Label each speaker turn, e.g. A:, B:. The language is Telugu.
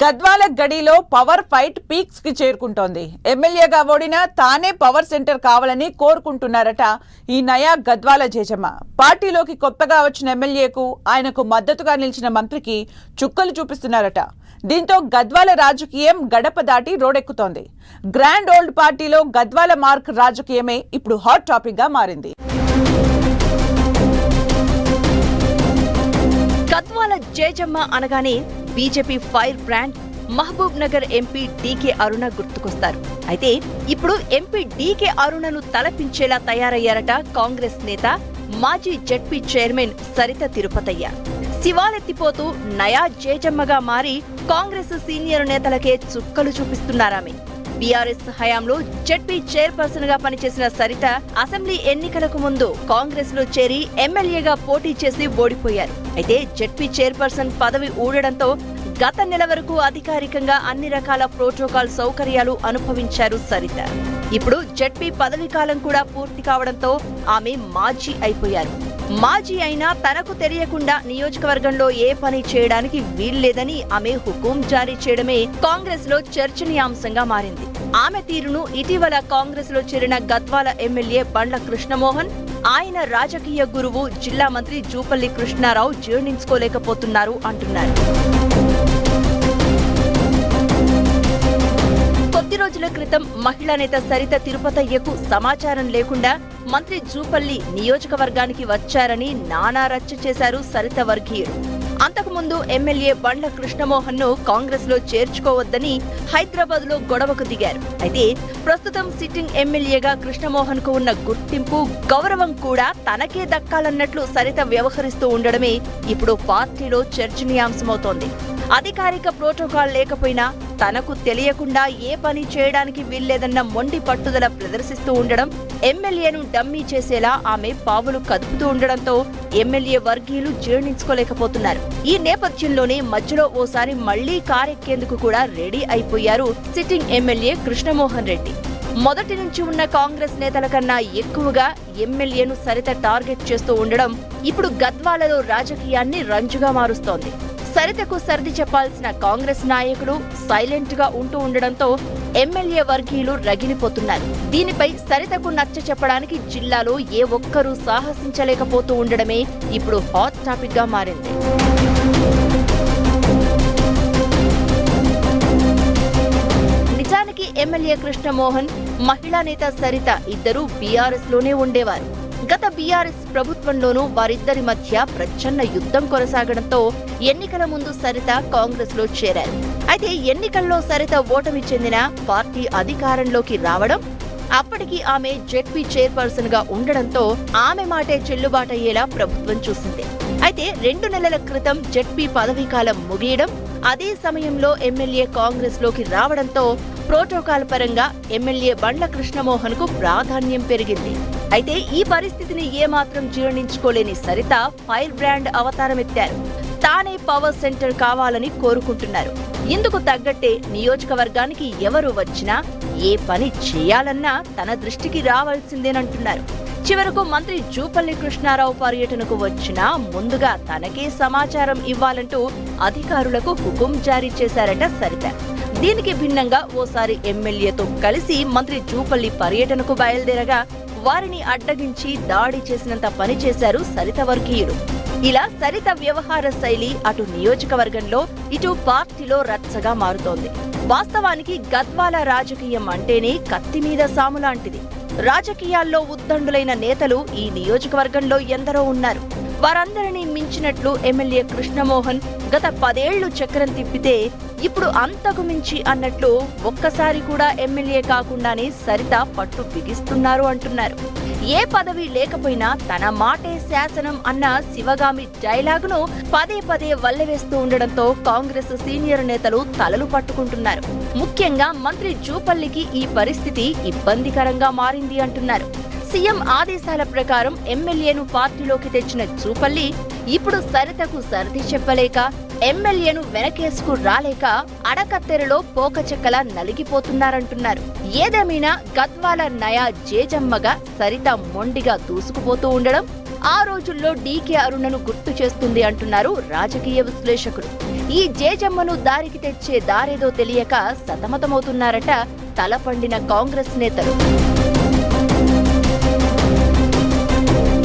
A: గద్వాల గడిలో పవర్ ఫైట్ పీక్స్కి చేరుకుంటోంది. ఎమ్మెల్యేగా ఓడిన తానే పవర్ సెంటర్ కావాలని కోరుకుంటున్నారట ఈ నయా గద్వాల జేజమ్మ. పార్టీలోకి కొత్తగా వచ్చిన ఎమ్మెల్యేకు ఆయనకు మద్దతుగా నిలిచిన మంత్రికి చుక్కలు చూపిస్తున్నారట. దీంతో గద్వాల రాజకీయం గడప దాటి రోడెక్కుతోంది. గ్రాండ్ ఓల్డ్ పార్టీలో గద్వాల మార్క్ రాజకీయమే ఇప్పుడు హాట్ టాపిక్గా మారింది.
B: గద్వాల జేజమ్మ అనగానే BJP fire brand Mahabub Nagar MP D K Aruna గుర్తుకొస్తారు. అయితే ఇప్పుడు ఎంపీ డీకే అరుణను తలపించేలా తయారయ్యారట కాంగ్రెస్ నేత మాజీ జడ్పీ చైర్మన్ సరిత తిరుపతయ్య. శివాలెత్తిపోతూ నయా జేజమ్మగా మారి కాంగ్రెస్ సీనియర్ నేతలకే చుక్కలు చూపిస్తున్నారామె. బీఆర్ఎస్ హయాంలో జడ్పీ చైర్పర్సన్గా పనిచేసిన సరిత అసెంబ్లీ ఎన్నికలకు ముందు కాంగ్రెస్లో చేరి ఎమ్మెల్యేగా పోటీ చేసి ఓడిపోయారు. అయితే జడ్పీ చైర్పర్సన్ పదవి ఊడడంతో గత నెల వరకు అధికారికంగా అన్ని రకాల ప్రోటోకాల్ సౌకర్యాలు అనుభవించారు సరిత. ఇప్పుడు జడ్పీ పదవి కాలం కూడా పూర్తి కావడంతో ఆమె మాజీ అయిపోయారు. మాజీ అయినా తనకు తెలియకుండా నియోజకవర్గంలో ఏ పని చేయడానికి వీల్లేదని ఆమె హుకుం జారీ చేయడమే కాంగ్రెస్లో చర్చనీయాంశంగా మారింది. ఆమె తీరును ఇటీవల కాంగ్రెస్లో చేరిన గద్వాల ఎమ్మెల్యే బండ్ల కృష్ణమోహన్ ఆయన రాజకీయ గురువు జిల్లా మంత్రి జూపల్లి కృష్ణారావు జీర్ణించుకోలేకపోతున్నారు అంటున్నారు. కొద్ది రోజుల క్రితం మహిళా నేత సరిత తిరుపతయ్యకు సమాచారం లేకుండా మంత్రి జూపల్లి నియోజకవర్గానికి వచ్చారని నానా రచ్చ చేశారు సరిత వర్గీయులు. అంతకుముందు ఎమ్మెల్యే బండ్ల కృష్ణమోహన్ను కాంగ్రెస్లో చేర్చుకోవద్దని హైదరాబాద్లో గొడవకు దిగారు. అయితే ప్రస్తుతం సిట్టింగ్ ఎమ్మెల్యేగా కృష్ణమోహన్కు ఉన్న గుర్తింపు గౌరవం కూడా తనకే దక్కాలన్నట్లు సరిత వ్యవహరిస్తూ ఉండడమే ఇప్పుడు పార్టీలో చర్చనీయాంశమవుతోంది. అధికారిక ప్రోటోకాల్ లేకపోయినా తనకు తెలియకుండా ఏ పని చేయడానికి వీల్లేదన్న మొండి పట్టుదల ప్రదర్శిస్తూ ఉండడం ఎమ్మెల్యేను డమ్మీ చేసేలా ఆమె పావులు కదుపుతూ ఉండడంతో ఎమ్మెల్యే వర్గీయులు జీర్ణించుకోలేకపోతున్నారు. ఈ నేపథ్యంలోనే మధ్యలో ఓసారి మళ్ళీ కారెక్కేందుకు కూడా రెడీ అయిపోయారు సిట్టింగ్ ఎమ్మెల్యే కృష్ణమోహన్ రెడ్డి. మొదటి నుంచి ఉన్న కాంగ్రెస్ నేతల కన్నా ఎక్కువగా ఎమ్మెల్యేను సరిత టార్గెట్ చేస్తూ ఉండడం ఇప్పుడు గద్వాలలో రాజకీయాన్ని రంజుగా మారుస్తోంది. సరితకు సర్ది చెప్పాల్సిన కాంగ్రెస్ నాయకుడు సైలెంట్గా ఉంటూ ఉండడంతో ఎమ్మెల్యే వర్గీయులు రగిలిపోతున్నారు. దీనిపై సరితకు నచ్చ చెప్పడానికి జిల్లాలో ఏ ఒక్కరూ సాహసించలేకపోతూ ఉండడమే ఇప్పుడు హాట్ టాపిక్గా మారింది. నిజానికి ఎమ్మెల్యే కృష్ణమోహన్ మహిళా నేత సరిత ఇద్దరూ బీఆర్ఎస్లోనే ఉండేవారు. గత బీఆర్ఎస్ ప్రభుత్వంలోనూ వారిద్దరి మధ్య ప్రచ్ఛన్న యుద్ధం కొనసాగడంతో ఎన్నికల ముందు సరిత కాంగ్రెస్లో చేరారు. అయితే ఎన్నికల్లో సరిత ఓటమి చెందిన పార్టీ అధికారంలోకి రావడం అప్పటికి ఆమె జెడ్పీ చైర్పర్సన్గా ఉండడంతో ఆమె మాటే చెల్లుబాటయ్యేలా ప్రభుత్వం చూసింది. అయితే రెండు నెలల క్రితం జెడ్పీ పదవీకాలం ముగియడం అదే సమయంలో ఎమ్మెల్యే కాంగ్రెస్లోకి రావడంతో ప్రోటోకాల్ పరంగా ఎమ్మెల్యే బండ్ల కృష్ణమోహన్కు ప్రాధాన్యం పెరిగింది. అయితే ఈ పరిస్థితిని ఏమాత్రం జీర్ణించుకోలేని సరిత ఫైర్ బ్రాండ్ అవతారమెత్తారు తానే పవర్ సెంటర్ కావాలని కోరుకుంటున్నారు. ఇందుకు తగ్గట్టే నియోజకవర్గానికి ఎవరు వచ్చినా ఏ పని చేయాలన్నా తన దృష్టికి రావాల్సిందేనంటున్నారు. చివరకు మంత్రి జూపల్లి కృష్ణారావు పర్యటనకు వచ్చినా ముందుగా తనకే సమాచారం ఇవ్వాలంటూ అధికారులకు హుకుం జారీ చేశారట సరిత. దీనికి భిన్నంగా ఓసారి ఎమ్మెల్యేతో కలిసి మంత్రి జూపల్లి పర్యటనకు బయలుదేరగా వారిని అడ్డగించి దాడి చేసినంత పని చేశారు సరిత వర్గీయులు. ఇలా సరిత వ్యవహార శైలి అటు నియోజకవర్గంలో ఇటు పార్టీలో రచ్చగా మారుతోంది. వాస్తవానికి గద్వాల రాజకీయం అంటేనే కత్తి మీద సాము లాంటిది. రాజకీయాల్లో ఉద్దండులైన నేతలు ఈ నియోజకవర్గంలో ఎందరో ఉన్నారు. వారందరినీ మించినట్లు ఎమ్మెల్యే కృష్ణమోహన్ గత పదేళ్ళు చక్రం తిప్పితే ఇప్పుడు అంతకు మించి అన్నట్లు ఒక్కసారి కూడా ఎమ్మెల్యే కాకుండానే సరిత పట్టు బిగిస్తున్నారు అంటున్నారు. ఏ పదవి లేకపోయినా తన మాటే శాసనం అన్న శివగామి డైలాగును పదే పదే వల్లవేస్తూ ఉండడంతో కాంగ్రెస్ సీనియర్ నేతలు తలలు పట్టుకుంటున్నారు. ముఖ్యంగా మంత్రి జూపల్లికి ఈ పరిస్థితి ఇబ్బందికరంగా మారింది అంటున్నారు. సీఎం ఆదేశాల ప్రకారం ఎమ్మెల్యేను పార్టీలోకి తెచ్చిన చూపల్లి ఇప్పుడు సరితకు సర్ది చెప్పలేక ఎమ్మెల్యేను వెనకేసుకు రాలేక అడకత్తెరలో పోకచెక్కలా నలిగిపోతున్నారంటున్నారు. ఏదేమైనా గద్వాల నయా జేజమ్మగా సరిత మొండిగా దూసుకుపోతూ ఉండడం ఆ రోజుల్లో డీకే అరుణను గుర్తు చేస్తుంది అంటున్నారు రాజకీయ విశ్లేషకులు. ఈ జేజమ్మను దారికి తెచ్చే దారేదో తెలియక సతమతమవుతున్నారట తలపండిన కాంగ్రెస్ నేతలు.